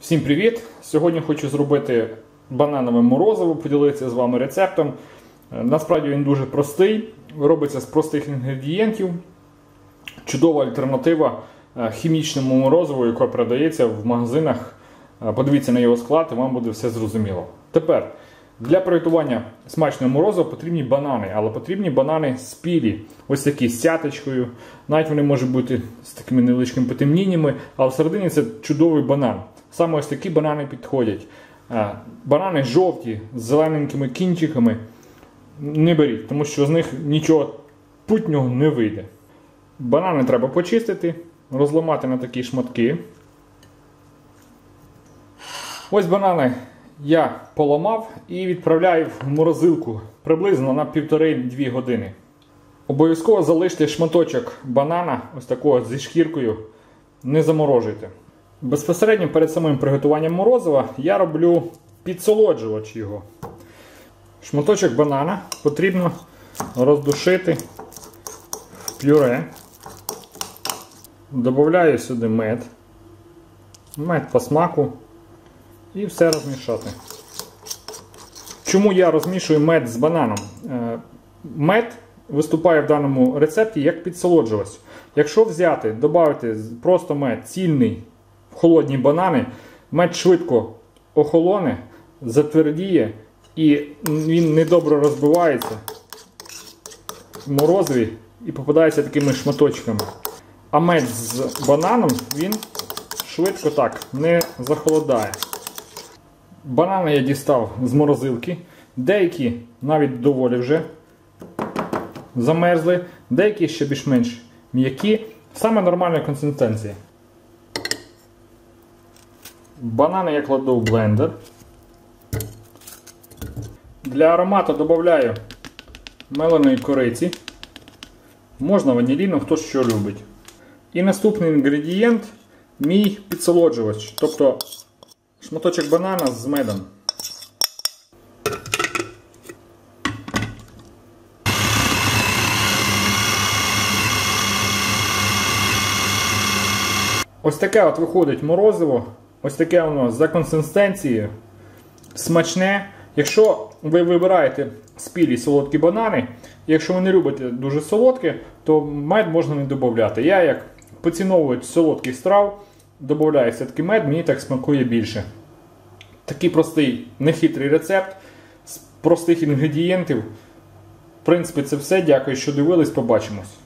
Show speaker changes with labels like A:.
A: Всім привіт! Сьогодні хочу зробити бананове морозиво, поділитися з вами рецептом. Е, Насправді він дуже простий, робиться з простих інгредієнтів. Чудова альтернатива е, хімічному морозиву, яке продається в магазинах. Е, Подивіться на його склад і вам буде все зрозуміло. Тепер для приготування смачного морозива потрібні банани, але потрібні банани спілі, ось такі з сяточкою. Навіть вони можуть бути з такими невеличкими потемніннями, але всередині це чудовий банан. Саме ось такі банани підходять. Е, Банани жовті з зелененькими кінчиками. Не беріть, тому що з них нічого путнього не вийде. Банани треба почистити, розламати на такі шматки. Ось банани я поламав і відправляю в морозилку приблизно на 1,5-2 години. Обов'язково залиште шматочок банана, ось такого зі шкіркою, не заморожуйте. Безпосередньо перед самим приготуванням морозива я роблю підсолоджувач його. Шматочок банана потрібно роздушити в пюре. Добавляю сюди мед, мед по смаку і все розмішати. Чому я розмішую мед з бананом? Е, Мед виступає в даному рецепті як підсолоджувач. Якщо взяти, додати просто мед цільний в холодні банани, мед швидко охолоне, затвердіє і він недобре розбивається в морозиві і попадається такими шматочками. А мед з бананом він швидко так не захолодає. Банани я дістав з морозилки. Деякі навіть доволі вже замерзли, деякі ще більш-менш м'які, саме нормальної консистенції. Банани я кладу в блендер. Для аромату додаю меленої кориці. Можна ваніліну, хто що любить. І наступний інгредієнт мій підсолоджувач. Тобто шматочок банана з медом. Ось таке от виходить морозиво. Ось таке воно за консистенцією. Смачне. Якщо ви вибираєте спілі солодкі банани, якщо ви не любите дуже солодке, то мед можна не додати. Я як поціновувач солодких страв, додаю все-таки мед, мені так смакує більше. Такий простий, нехитрий рецепт з простих інгредієнтів. В принципі, це все. Дякую, що дивились. Побачимось.